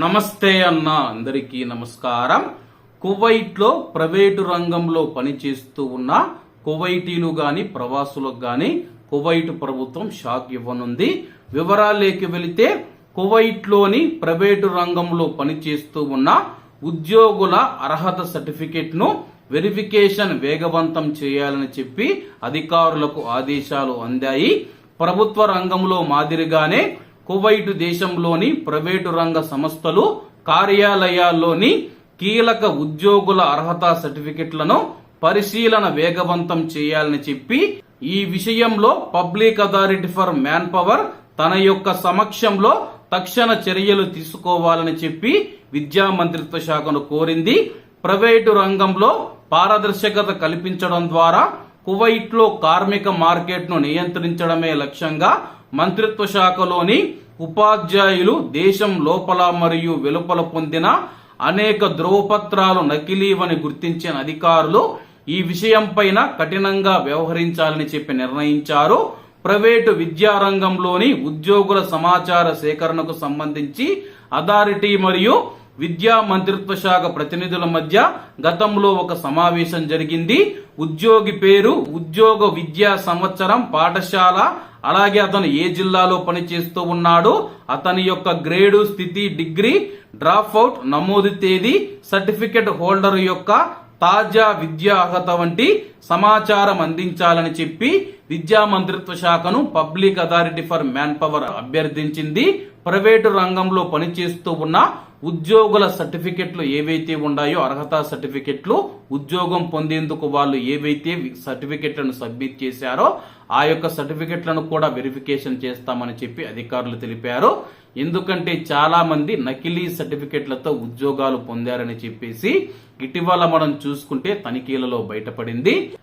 నమస్తే అన్న అందరికీ నమస్కారం. కువైట్లో ప్రైవేటు రంగంలో పనిచేస్తూ ఉన్న కువైటీలు గాని ప్రవాసులకు గాని కువైట్ ప్రభుత్వం షాక్ ఇవ్వనుంది. వివరాలేకి వెళితే కువైట్లోని ప్రైవేటు రంగంలో పనిచేస్తూ ఉన్న ఉద్యోగుల అర్హత సర్టిఫికెట్ను వెరిఫికేషన్ వేగవంతం చేయాలని చెప్పి అధికారులకు ఆదేశాలు అందాయి. ప్రభుత్వ రంగంలో మాదిరిగానే కువైట్ దేశంలోని ప్రైవేటు రంగ సంస్థలు కార్యాలయాల్లోని కీలక ఉద్యోగుల అర్హత సర్టిఫికెట్లను పరిశీలన వేగవంతం చేయాలని చెప్పి ఈ విషయంలో public authority for man power తన యొక్క సమక్షంలో తక్షణ చర్యలు తీసుకోవాలని చెప్పి విద్యా మంత్రిత్వ శాఖను కోరింది. ప్రైవేటు రంగంలో పారదర్శకత కల్పించడం ద్వారా కువైట్లో కార్మిక మార్కెట్ను నియంత్రించడమే లక్ష్యంగా మంత్రిత్వ శాఖలోని ఉపాధ్యాయులు దేశం లోపల మరియు వెలుపల పొందిన అనేక ధ్రువపత్రాలు నకిలీవని గుర్తించిన అధికారులు ఈ విషయంపైన కఠినంగా వ్యవహరించాలని చెప్పి నిర్ణయించారు. ప్రైవేటు విద్యారంగంలోని ఉద్యోగుల సమాచార సేకరణకు సంబంధించి అథారిటీ మరియు విద్యా మంత్రిత్వ శాఖ ప్రతినిధుల మధ్య గతంలో ఒక సమావేశం జరిగింది. ఉద్యోగి పేరు ఉద్యోగ విద్యా సంవత్సరం పాఠశాల. అలాగే అతను ఏ జిల్లాలో పనిచేస్తూ ఉన్నాడు అతని యొక్క గ్రేడు స్థితి డిగ్రీ డ్రాప్ అవుట్ నమోదు తేదీ సర్టిఫికెట్ హోల్డర్ యొక్క తాజా విద్యా అర్హత వంటి సమాచారం అందించాలని చెప్పి విద్యా మంత్రిత్వ శాఖను public authority for man power అభ్యర్థించింది. ప్రైవేటు రంగంలో పనిచేస్తూ ఉన్న ఉద్యోగుల సర్టిఫికెట్లు ఏవైతే ఉన్నాయో అర్హత సర్టిఫికెట్లు ఉద్యోగం పొందేందుకు వాళ్ళు ఏవైతే సర్టిఫికెట్లను సబ్మిట్ చేశారో ఆ యొక్క సర్టిఫికెట్లను కూడా వెరిఫికేషన్ చేస్తామని చెప్పి అధికారులు తెలిపారు. ఎందుకంటే చాలా మంది నకిలీ సర్టిఫికెట్లతో ఉద్యోగాలు పొందారని చెప్పేసి ఇటీవల మనం చూసుకుంటే తనిఖీలలో బయటపడింది.